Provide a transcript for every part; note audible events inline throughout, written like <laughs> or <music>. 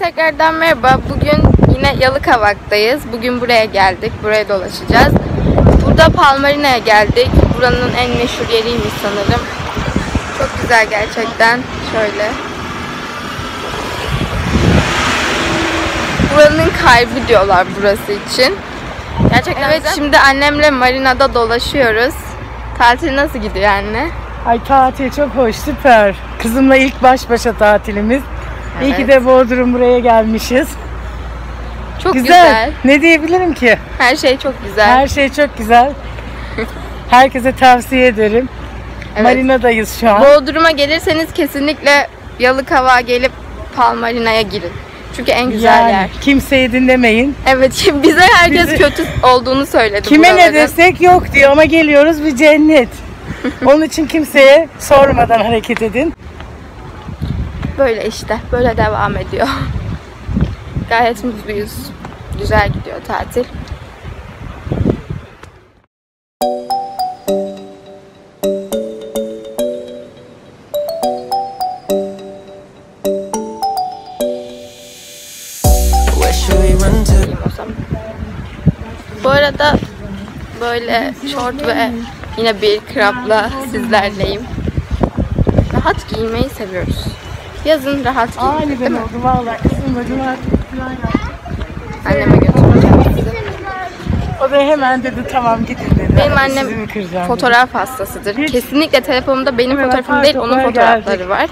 tekrardan merhaba. Bugün yine Yalıkavak'tayız. Bugün buraya geldik. Buraya dolaşacağız. Burada Palmarina'ya geldik. Buranın en meşhur yeriymiş sanırım. Çok güzel gerçekten. Şöyle. Buranın kalbi diyorlar burası için. Gerçekten evet, şimdi annemle marinada dolaşıyoruz. Tatil nasıl gidiyor anne? Ay tatil çok hoş, süper. Kızımla ilk baş başa tatilimiz. İyi ki Evet. de Bodrum buraya gelmişiz. Çok güzel. güzel. Ne diyebilirim ki? Her şey çok güzel. Her şey çok güzel. Herkese tavsiye ederim. Evet. Marina'dayız şu an. Bodrum'a gelirseniz kesinlikle Yalıkavak'a gelip Palmarina'ya girin. Çünkü en güzel yani yer. kimseyi dinlemeyin. Evet <laughs> bize herkes Bizi- kötü olduğunu söyledi Kime ne buraların. desek yok diyor ama geliyoruz bir cennet. <laughs> Onun için kimseye sormadan hareket edin. Böyle işte böyle devam ediyor. Gayet mutluyuz. Güzel gidiyor tatil. Bu arada böyle short ve yine bir crop'la sizlerleyim. Rahat giymeyi seviyoruz. Yazın rahat giyin. değil Aniden mi? oldu valla. Kızımla cumartesi falan yaptık. Anneme götüreceğim sizi. O da hemen dedi tamam gidin dedi. Benim Hadi annem sizi mi kıracağım dedi. fotoğraf hastasıdır. Hiç- Kesinlikle telefonumda benim Hemen fotoğrafım değil, onun fotoğrafları geldik. var.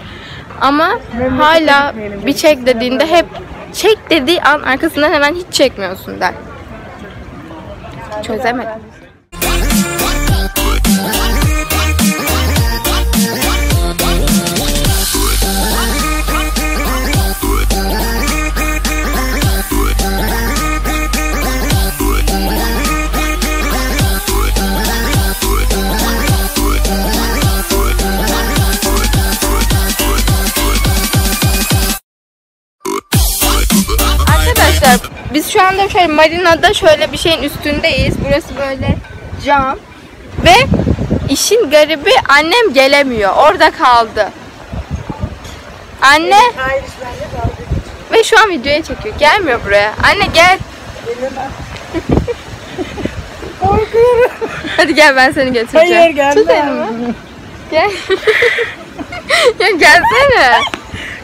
Ama Memlekete hala bir çek dediğinde hep çek dediği an arkasından hemen hiç çekmiyorsun der. Çözemedim. Biz şu anda şöyle marinada şöyle bir şeyin üstündeyiz. Burası böyle cam. Ve işin garibi annem gelemiyor. Orada kaldı. Anne Hayır ve şu an videoya çekiyor. Gelmiyor buraya. Anne gel. <laughs> Korkuyorum. Hadi gel ben seni götüreceğim. Hayır gelme. Tut elimi. Gel. <laughs> ya gelsene.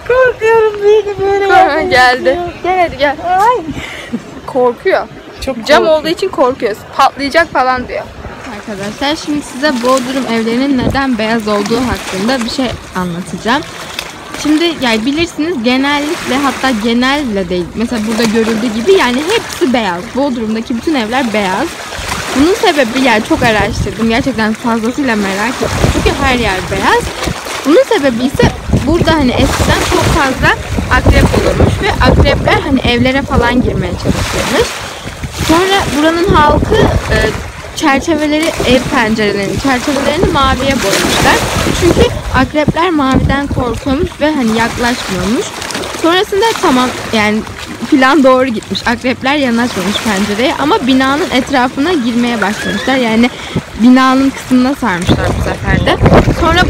Korkuyorum beni böyle yapmayın. geldi. Gel hadi gel. Ay. Korkuyor. Çok Cam korkuyorum. olduğu için korkuyoruz. Patlayacak falan diyor. Arkadaşlar şimdi size Bodrum evlerinin neden beyaz olduğu hakkında bir şey anlatacağım. Şimdi yani bilirsiniz genellikle hatta genelle değil. Mesela burada görüldüğü gibi yani hepsi beyaz. Bodrum'daki bütün evler beyaz. Bunun sebebi yani çok araştırdım. Gerçekten fazlasıyla merak ettim. Çünkü her yer beyaz. Bunun sebebi ise burada hani eskiden çok fazla akrep olurmuş ve akrepler hani evlere falan girmeye çalışıyormuş. Sonra buranın halkı e, çerçeveleri, ev pencerelerinin çerçevelerini maviye boyamışlar. Çünkü akrepler maviden korkuyormuş ve hani yaklaşmıyormuş. Sonrasında tamam yani plan doğru gitmiş. Akrepler yanaşmamış pencereye ama binanın etrafına girmeye başlamışlar. Yani binanın kısmına sarmışlar bu sefer de. Sonra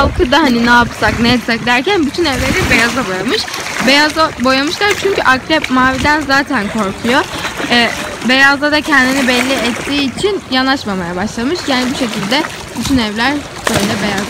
halkı da hani ne yapsak ne etsek derken bütün evleri beyaza boyamış. Beyaza boyamışlar çünkü akrep maviden zaten korkuyor. Ee, beyazda da kendini belli ettiği için yanaşmamaya başlamış. Yani bu şekilde bütün evler böyle beyaz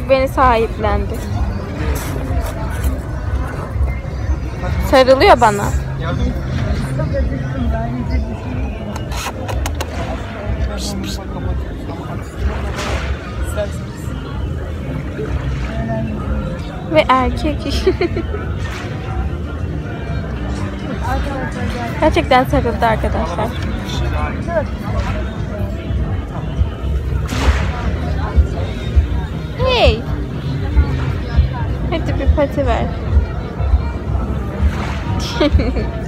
olmuş. sahiplendi. Sarılıyor bana. Ve erkek. <laughs> Gerçekten sarıldı arkadaşlar. Hadi <laughs>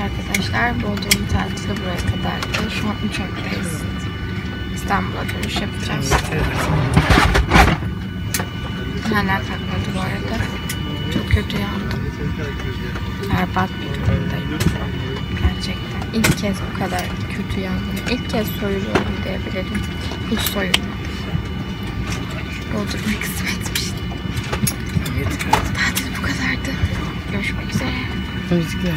Evet arkadaşlar Bodrum tatili buraya kadardı. Şu an uçaktayız. İstanbul'a dönüş yapacağız. Hala kalkmadı bu arada. Çok kötü yandım. Berbat bir durumdayım. Gerçekten. İlk kez bu kadar kötü yandım. İlk kez soyuluyorum diyebilirim. Hiç soyulmadım. Bodrum'a kısmetmiş. Tatil bu kadardı. Görüşmek üzere. Müzikler.